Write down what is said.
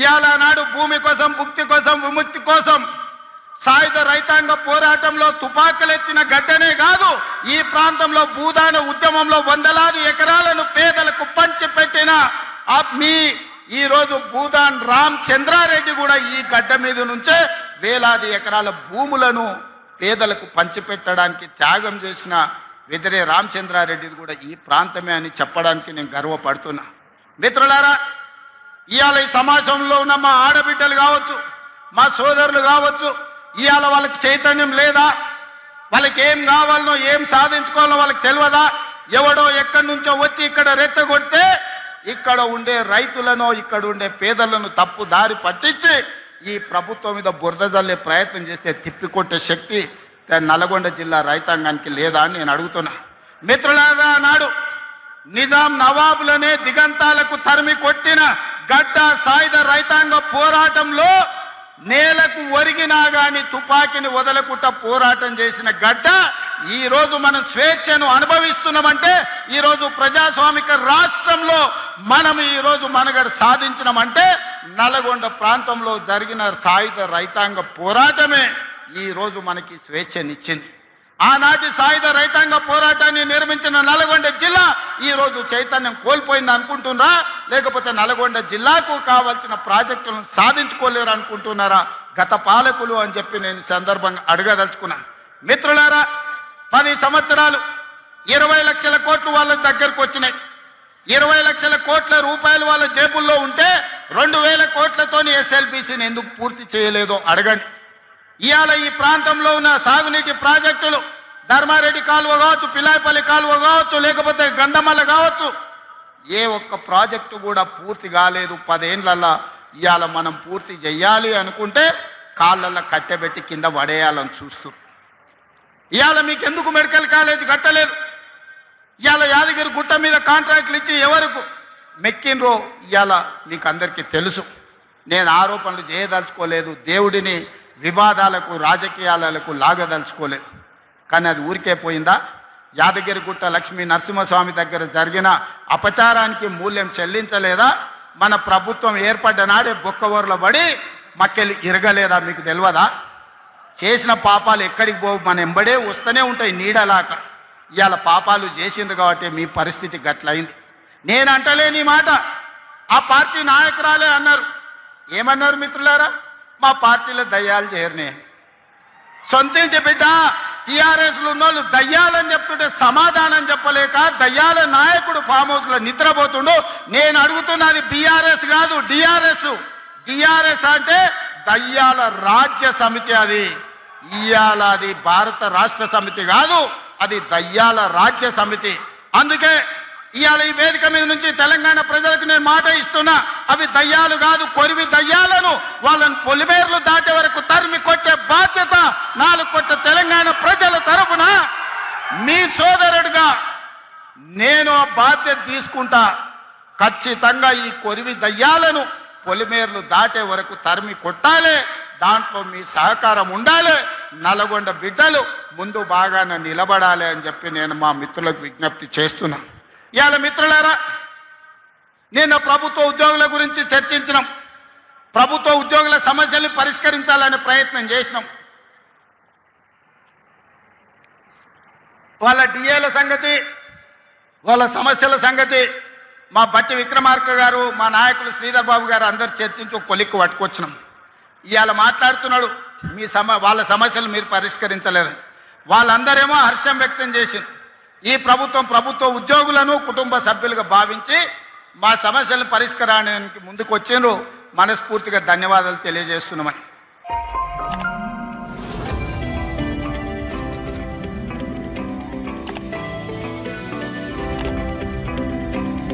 ఇవాళ నాడు భూమి కోసం భుక్తి కోసం విముక్తి కోసం సాయుధ రైతాంగ పోరాటంలో తుపాకులెత్తిన గడ్డనే కాదు ఈ ప్రాంతంలో భూదాన ఉద్యమంలో వందలాది ఎకరాలను పేదలకు పంచిపెట్టిన ఆ మీ ఈ రోజు భూదాన్ రామ్ చంద్రారెడ్డి కూడా ఈ గడ్డ మీద నుంచే వేలాది ఎకరాల భూములను పేదలకు పంచిపెట్టడానికి త్యాగం చేసిన వెదిరే రామచంద్రారెడ్డిది కూడా ఈ ప్రాంతమే అని చెప్పడానికి నేను గర్వపడుతున్నా. మిత్రులారా ఇవాళ ఈ సమాజంలో ఉన్న మా ఆడబిడ్డలు కావచ్చు మా సోదరులు కావచ్చు ఇవాళ వాళ్ళకి చైతన్యం లేదా? వాళ్ళకి ఏం కావాలనో ఏం సాధించుకోవాలో వాళ్ళకి తెలియదా? ఎవడో ఎక్కడి నుంచో వచ్చి ఇక్కడ రెచ్చగొడితే ఇక్కడ ఉండే రైతులను ఇక్కడ ఉండే పేదలను తప్పు దారి పట్టించి ఈ ప్రభుత్వం మీద బురద జల్లే ప్రయత్నం చేస్తే తిప్పికొట్టే శక్తి నల్గొండ జిల్లా రైతాంగానికి లేదా అని నేను అడుగుతున్నా. మిత్రులారా నాడు నిజాం నవాబులనే దిగంతాలకు తరిమి కొట్టిన సాయుధ రైతాంగ పోరాటంలో నేలకు ఒరిగినా గాని తుపాకీని వదలకుండా పోరాటం చేసిన గడ్డ ఈ రోజు మనం స్వేచ్ఛను అనుభవిస్తున్నామంటే ఈ రోజు ప్రజాస్వామిక రాష్ట్రంలో మనం ఈ రోజు మనగడ సాధించినామంటే నల్గొండ ప్రాంతంలో జరిగిన సాయుధ రైతాంగ పోరాటమే ఈ రోజు మనకి స్వేచ్ఛనిచ్చింది. ఆనాటి సాయుధ రైతాంగ పోరాటాన్ని నిర్మించిన నల్గొండ జిల్లా ఈ రోజు చైతన్యం కోల్పోయింది అనుకుంటున్నారా? లేకపోతే నల్గొండ జిల్లాకు కావాల్సిన ప్రాజెక్టులను సాధించుకోలేరు అనుకుంటున్నారా? గత పాలకులు అని చెప్పి నేను సందర్భంగా అడగదలుచుకున్నాను మిత్రులారా పది సంవత్సరాలు ఇరవై లక్షల కోట్లు వాళ్ళ దగ్గరకు వచ్చినాయి. ఇరవై లక్షల కోట్ల రూపాయలు వాళ్ళ జేబుల్లో ఉంటే రెండు వేల కోట్లతోని ఎస్ఎల్బిసిని ఎందుకు పూర్తి చేయలేదో అడగండి. ఇవాళ ఈ ప్రాంతంలో ఉన్న సాగునీటి ప్రాజెక్టులు ధర్మారెడ్డి కాలువ కావచ్చు పిల్లాయిపల్లి కాలువ కావచ్చు లేకపోతే గంధమల్ల కావచ్చు ఏ ఒక్క ప్రాజెక్టు కూడా పూర్తి కాలేదు. పదేండ్లల్లా ఇవాళ మనం పూర్తి చెయ్యాలి అనుకుంటే కాళ్ళల్లో కట్టెబెట్టి కింద పడేయాలని చూస్తూ. ఇవాళ మీకు ఎందుకు మెడికల్ కాలేజ్ కట్టలేదు? ఇవాళ యాదగిరి గుట్ట మీద కాంట్రాక్ట్లు ఇచ్చి ఎవరకు? మెక్కినరో ఇవాళ మీకు అందరికీ తెలుసు. నేను ఆరోపణలు చేయదలుచుకోలేదు. దేవుడిని వివాదాలకు రాజకీయాలకు లాగదలుచుకోలేదు కానీ అది ఊరికే పోయిందా? యాదగిరిగుట్ట లక్ష్మీ నరసింహస్వామి దగ్గర జరిగిన అపచారానికి మూల్యం చెల్లించలేదా? మన ప్రభుత్వం ఏర్పడ్డ నాడే బొక్కవోర్ల పడి మక్కెలు ఇరగలేదా మీకు తెలియదా? చేసిన పాపాలు ఎక్కడికి పోవు మన ఎంబడే వస్తూనే ఉంటాయి నీడలాక. ఇవాళ పాపాలు చేసింది కాబట్టి మీ పరిస్థితి గట్లయింది. నేను అంటలేని మాట. ఆ పార్టీ నాయకురాలే అన్నారు. ఏమన్నారు మిత్రులారా? మా పార్టీలో దయ్యాలు చేరినాయి. సొంతింటి బిడ్డ టీఆర్ఎస్లు ఉన్నోళ్ళు దయ్యాలని చెప్తుంటే సమాధానం చెప్పలేక దయ్యాల నాయకుడు ఫామ్ హౌస్లో నిద్రపోతుండు. నేను అడుగుతున్నది బీఆర్ఎస్ కాదు డిఆర్ఎస్. డిఆర్ఎస్ అంటే దయ్యాల రాజ్య సమితి అది. ఇయాల అది భారత రాష్ట్ర సమితి కాదు అది దయ్యాల రాజ్య సమితి. అందుకే ఇవాళ ఈ వేదిక మీద నుంచి తెలంగాణ ప్రజలకు నేను మాట ఇస్తున్నా అవి దయ్యాలు కాదు కొరివి దయ్యాలను వాళ్ళని పొలిమేర్లు దాటే వరకు తరిమి కొట్టే బాధ్యత నాలుగు కొట్ట తెలంగాణ ప్రజల తరపున మీ సోదరుడుగా నేను ఆ బాధ్యత తీసుకుంటా. ఖచ్చితంగా ఈ కొరివి దయ్యాలను పొలిమేర్లు దాటే వరకు తరిమి కొట్టాలి. దాంట్లో మీ సహకారం ఉండాలి. నల్గొండ బిడ్డలు ముందు బాగానే నిలబడాలి అని చెప్పి నేను మా మిత్రులకు విజ్ఞప్తి చేస్తున్నా. ఇవాళ మిత్రులారా నేను ప్రభుత్వ ఉద్యోగుల గురించి చర్చించినాం. ప్రభుత్వ ఉద్యోగుల సమస్యల్ని పరిష్కరించాలనే ప్రయత్నం చేసినాం. వాళ్ళ డిఏల సంగతి వాళ్ళ సమస్యల సంగతి మా బట్టి విక్రమార్క గారు మా నాయకులు శ్రీధర్ బాబు గారు అందరు చర్చించి ఒక కొలిక్కు పట్టుకొచ్చినాం. ఇవాళ మాట్లాడుతున్నాడు మీ సమ వాళ్ళ సమస్యలు మీరు పరిష్కరించలేరు వాళ్ళందరేమో హర్షం వ్యక్తం చేసింది ఈ ప్రభుత్వం ప్రభుత్వ ఉద్యోగులను కుటుంబ సభ్యులుగా భావించి మా సమస్యలను పరిష్కారానికి ముందుకు వచ్చారు మనస్ఫూర్తిగా ధన్యవాదాలు తెలియజేస్తున్నామని